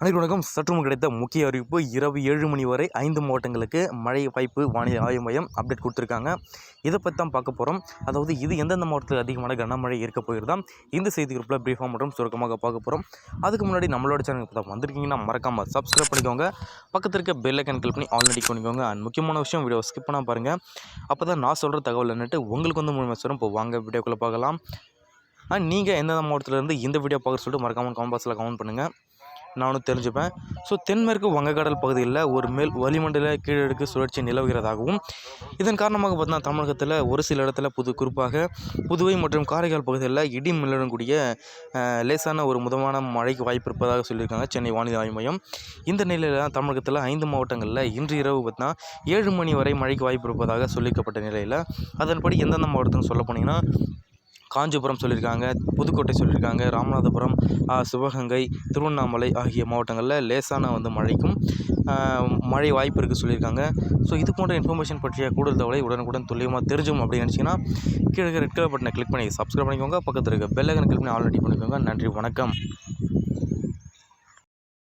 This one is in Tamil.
அனைத்து வணக்கம் சற்றுமும் கிடைத்த முக்கிய அறிவிப்பு. இரவு ஏழு மணி வரை ஐந்து மாவட்டங்களுக்கு மழை வாய்ப்பு வானிலை ஆய்வு மையம் அப்டேட் கொடுத்துருக்காங்க. இதை பற்றி தான் பார்க்க போகிறோம் அதாவது இது எந்தெந்த மாவட்டத்தில் அதிகமான கனமழை இருக்க போகிறதா இந்த செய்தி குறிப்பில் பிரீஃபாக மற்றும் சுருக்கமாக பார்க்க போகிறோம் அதுக்கு முன்னாடி நம்மளோட சேனல் இப்போ தான் வந்திருக்கீங்கன்னா மறக்காமல் சப்ஸ்கிரைப் பண்ணிக்கோங்க. பக்கத்தில் இருக்க பெல் ஐக்கன் கிளிக் பண்ணி ஆல்ரெடி பண்ணிக்கோங்க. அண்ட் முக்கியமான விஷயம் வீடியோ ஸ்கிப் பண்ணால் பாருங்கள் அப்போ தான் நான் சொல்கிற தகவல் என்னட்டு உங்களுக்கு வந்து முழுமை சொல்லும் இப்போ வாங்க வீடியோக்குள்ளே பார்க்கலாம். அண்ட் நீங்கள் எந்தெந்த மாவட்டத்திலேருந்து இந்த வீடியோ பார்க்க சொல்லிட்டு மறக்காமல் கமெண்ட் பாக்ஸில் கமெண்ட் பண்ணுங்கள் நானும் தெரிஞ்சுப்பேன். ஸோ தென்மேற்கு வங்கக்கடல் பகுதியில் ஒரு மேல் வளிமண்டல கீழடுக்கு சுழற்சி நிலவுகிறதாகவும் இதன் காரணமாக பார்த்தீங்கன்னா தமிழகத்தில் ஒரு சில இடத்துல புது குறிப்பாக புதுவை மற்றும் காரைக்கால் பகுதிகளில் இடி மில்லுடன் கூடிய லேசான ஒரு முதமான மழைக்கு வாய்ப்பு இருப்பதாக சொல்லியிருக்காங்க சென்னை வானிலை ஆய்வு மையம். இந்த நிலையில் தான் தமிழகத்தில் ஐந்து மாவட்டங்களில் இன்று இரவு பார்த்தீங்கன்னா ஏழு மணி வரை மழைக்கு வாய்ப்பு இருப்பதாக சொல்லிக்கப்பட்ட நிலையில் அதன்படி எந்தெந்த மாவட்டத்துன்னு சொல்ல போனீங்கன்னா காஞ்சிபுரம் சொல்லியிருக்காங்க புதுக்கோட்டை சொல்லியிருக்காங்க ராமநாதபுரம் சிவகங்கை திருவண்ணாமலை ஆகிய மாவட்டங்களில் லேசான வந்து மழைக்கும் மழை வாய்ப்பு இருக்குது சொல்லியிருக்காங்க. ஸோ இது போன்ற இன்ஃபர்மேஷன் பற்றிய கூடுதல் தகவலை உடனுக்குடன் துல்லியமாக தெரிஞ்சும் அப்படின்னு நினச்சிங்கன்னா கீழே ரெட் கலர் பட்டனை கிளிக் பண்ணி சப்ஸ்கிரைப் பண்ணிக்கோங்க. பக்கத்தில் இருக்க பெல்லகன் கிளிக் பண்ணி ஆல்ரெடி பண்ணிக்கோங்க. நன்றி வணக்கம்.